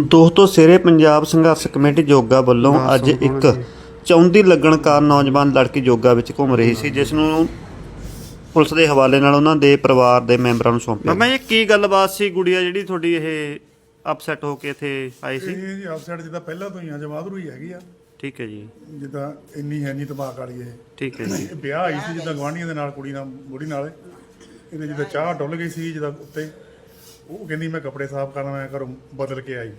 ਦੋਸਤੋ ਸਿਰੇ ਪੰਜਾਬ ਸੰਘਰਸ਼ ਕਮੇਟੀ ਜੋਗਾ ਵੱਲੋਂ ਅੱਜ ਇੱਕ ਚੌਂਦੀ ਲੱਗਣ ਕਾਰਨ ਨੌਜਵਾਨ ਲੜਕੀ ਜੋਗਾ ਵਿੱਚ ਘੁੰਮ ਰਹੀ ਸੀ ਜਿਸ ਨੂੰ ਪੁਲਿਸ ਦੇ ਹਵਾਲੇ ਨਾਲ ਉਹਨਾਂ ਦੇ ਪਰਿਵਾਰ ਦੇ ਮੈਂਬਰਾਂ ਨੂੰ ਸੌਂਪਿਆ। ਮੈਂ ਇਹ ਕੀ ਗੱਲਬਾਤ ਸੀ ਗੁੜੀਆ ਜਿਹੜੀ ਤੁਹਾਡੀ ਇਹ ਅਪਸੈਟ ਹੋ ਕੇ ਇੱਥੇ ਆਈ ਸੀ? ਇਹ ਜੀ ਆਫਸਾਈਡ ਜਿੱਦਾਂ ਪਹਿਲਾਂ ਤੋਂ ਹੀ ਆ ਜਮਾਦਰੂ ਹੀ ਹੈਗੀ ਆ। ਠੀਕ ਹੈ ਜੀ। ਜਿੱਦਾਂ ਇੰਨੀ ਹੈ ਨਹੀਂ ਤਬਾਕ ਵਾਲੀ ਇਹ। ਠੀਕ ਹੈ ਜੀ। ਇਹ ਵਿਆਹ ਆਈ ਸੀ ਜਿੱਦਾਂ ਗਵਾਂਢੀਆਂ ਦੇ ਨਾਲ ਕੁੜੀ ਨਾਲ ਬੁੜੀ ਨਾਲ। ਇਹਨੇ ਜਿੱਦਾਂ ਚਾਹ ਡੁੱਲ ਗਈ ਸੀ ਜਿੱਦਾਂ ਉੱਤੇ। ਉਹ ਕਹਿੰਦੀ ਮੈਂ ਕੱਪੜੇ ਸਾਫ਼ ਕਰਨਾ ਮੈਂ ਘਰੋਂ ਬਦਲ ਕੇ ਆਈ।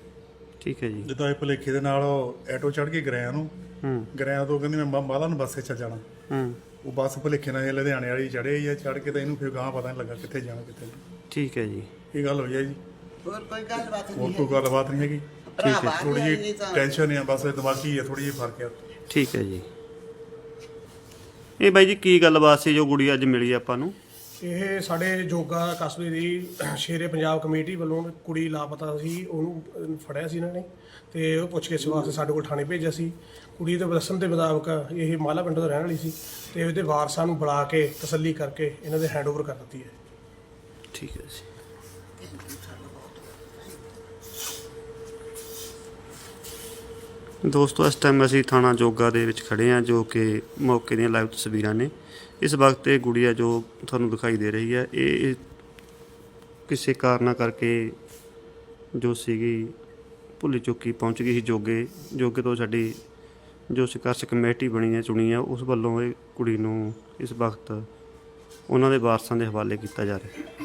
ਠੀਕ ਹੈ ਜੀ। ਜਿੱਦਾਂ ਇਹ ਭਲੇਖੇ ਦੇ ਨਾਲ ਉਹ ਐਟੋ ਚੜ ਕੇ ਗਰਿਆਂ ਨੂੰ ਹੂੰ। ਗਰਿਆਂ ਤੋਂ ਕਹਿੰਦੀ ਮੈਂ ਮਾਲਾ ਨੂੰ ਬੱਸੇ ਚੱਲ ਜਾਣਾ। ਹੂੰ। ਉਹ ਬੱਸ ਭਲੇਖੇ ਨਾਲ ਇਹ ਲੁਧਿਆਣੇ ਵਾਲੀ ਚੜੇ ਹੀ ਆ ਚੜ ਕੇ ਤਾਂ ਇਹਨੂੰ ਫਿਰ ਗਾਂ ਪਤਾ ਨਹੀਂ ਲੱਗਾ ਕਿੱਥੇ ਜਾਣਾ ਕਿੱਥੇ ਨਹੀਂ। ਠੀਕ ਹੈ ਜੀ। ਇਹ ਗੱਲ ਹੋਈ ਆ ਜੀ। ਹੋਰ ਕੋਈ ਗੱਲਬਾਤ ਹੋਰ ਨਹੀਂ ਕੋਈ ਗੱਲਬਾਤ ਨਹੀਂ ਹੈਗੀ। ਠੀਕ ਹੈ। ਥੋੜੀ ਜਿਹੀ ਟੈਨਸ਼ਨ ਆ ਬਸ ਦਿਮਾਗੀ ਆ ਥੋੜੀ ਜਿਹੀ ਫ਼ਰਕ ਆ। ਠੀਕ ਹੈ ਜੀ। ਇਹ ਬਾਈ ਜੀ ਕੀ ਗੱਲਬਾਤ ਸੀ ਜੋ ਗੁੜੀਆ ਅੱਜ ਮਿਲੀ ਆਪਾਂ ਨੂੰ? ਇਹ ਸਾਡੇ ਜੋਗਾ ਕਸਬੇ ਦੀ ਸ਼ੇਰੇ ਪੰਜਾਬ ਕਮੇਟੀ ਵੱਲੋਂ ਕੁੜੀ ਲਾਪਤਾ ਸੀ, ਉਹਨੂੰ ਫੜਿਆ ਸੀ ਇਹਨਾਂ ਨੇ ਤੇ ਉਹ ਪੁੱਛ ਕੇ ਵਾਸਤੇ ਸਾਡੇ ਕੋਲ ਥਾਣੇ ਭੇਜਿਆ ਸੀ। ਕੁੜੀ ਦੇ ਦੱਸਣ ਦੇ ਮੁਤਾਬਕ ਇਹ ਮਾਲਾ ਪਿੰਡ ਤੋਂ ਰਹਿਣ ਵਾਲੀ ਸੀ ਤੇ ਉਹਦੇ ਵਾਰਸਾਂ ਨੂੰ ਬੁਲਾ ਕੇ ਤਸੱਲੀ ਕਰਕੇ ਇਹਨਾਂ ਦੇ ਹੈਂਡਓਵਰ ਕਰ ਦਿੱਤੀ ਹੈ। ਠੀਕ ਹੈ ਜੀ। ਦੋਸਤੋ, ਇਸ ਟਾਈਮ ਅਸੀਂ ਥਾਣਾ ਜੋਗਾ ਦੇ ਵਿੱਚ ਖੜੇ ਹਾਂ, ਜੋ ਕਿ ਮੌਕੇ ਦੀਆਂ ਲਾਈਵ ਤਸਵੀਰਾਂ ਨੇ। ਇਸ ਵਕਤ ਇਹ ਗੁੜੀਆ ਜੋ ਤੁਹਾਨੂੰ ਦਿਖਾਈ ਦੇ ਰਹੀ ਹੈ, ਇਹ ਕਿਸੇ ਕਾਰਨਾਂ ਕਰਕੇ ਜੋ ਸੀਗੀ, ਭੁੱਲੀ ਚੁੱਕੀ ਪਹੁੰਚ ਗਈ ਸੀ ਜੋਗੇ। ਜੋਗੇ ਤੋਂ ਸਾਡੀ ਜੋ ਸੰਘਰਸ਼ ਕਮੇਟੀ ਬਣੀ ਹੈ, ਚੁਣੀ ਹੈ, ਉਸ ਵੱਲੋਂ ਇਹ ਕੁੜੀ ਨੂੰ ਇਸ ਵਕਤ ਉਹਨਾਂ ਦੇ ਵਾਰਸਾਂ ਦੇ ਹਵਾਲੇ ਕੀਤਾ ਜਾ ਰਿਹਾ ਹੈ।